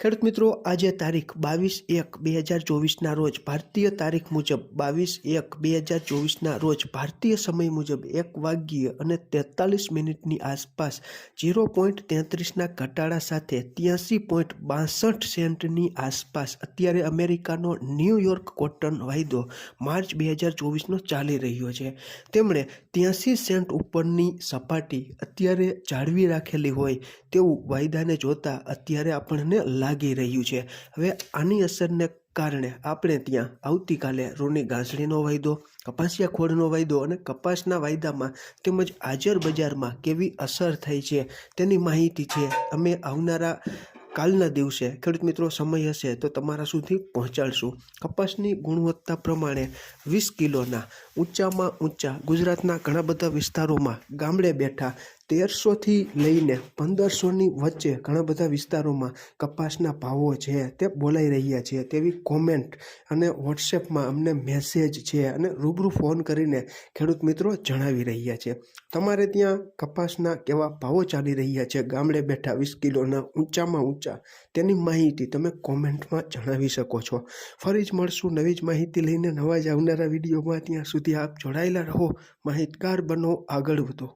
ખેડૂત મિત્રો, આજે તારીખ બાવીસ એક બે હજાર ચોવીસના રોજ ભારતીય તારીખ મુજબ બાવીસ એક બે હજાર ચોવીસના રોજ ભારતીય સમય મુજબ એક વાગ્યે અને તેતાલીસ મિનિટની આસપાસ ઝીરો પોઈન્ટ તેત્રીસના ઘટાડા સાથે ત્યાંસી પોઈન્ટ બાસઠ સેન્ટની આસપાસ અત્યારે અમેરિકાનો ન્યૂયોર્ક કોટન વાયદો માર્ચ બે હજાર ચોવીસનો ચાલી રહ્યો છે. તેમણે ત્યાંસી સેન્ટ ઉપરની સપાટી અત્યારે જાળવી રાખેલી હોય તેવું વાયદાને જોતા અત્યારે આપણને લાગી રહ્યું છે. હવે આની અસરને કારણે આપણે ત્યાં આવતીકાલે રૂની ગાંસડીનો વાયદો, કપાસિયા ખોળનો વાયદો અને કપાસના વાયદામાં તેમજ હાજર બજારમાં કેવી અસર થઈ છે તેની માહિતી છે. અમે આવનારા કાલના દિવસે, ખેડૂત મિત્રો, સમય હશે તો તમારા સુધી પહોંચાડશું. કપાસની ગુણવત્તા પ્રમાણે વીસ કિલોના ઊંચામાં ઊંચા ગુજરાતના ઘણા બધા વિસ્તારોમાં ગામડે બેઠા તેરસોથી લઈને પંદરસોની વચ્ચે ઘણા બધા વિસ્તારોમાં કપાસના ભાવો છે તે બોલાઈ રહ્યા છે. તેવી કોમેન્ટ અને વોટ્સએપમાં અમને મેસેજ છે અને રૂબરૂ ફોન કરીને ખેડૂત મિત્રો જણાવી રહ્યા છે. તમારે ત્યાં કપાસના કેવા ભાવો ચાલી રહ્યા છે? ગામડે બેઠા વીસ કિલોના ઊંચામાં ઊંચા તેની માહિતી તમે કોમેન્ટમાં જણાવી શકો છો. ફરી જ મળશું નવી જ માહિતી લઈને નવા જ આવનારા વિડીયોમાં. ત્યાં સુધી આપ જોડાયેલા રહો. માહિતગાર બનો આગળ વધો.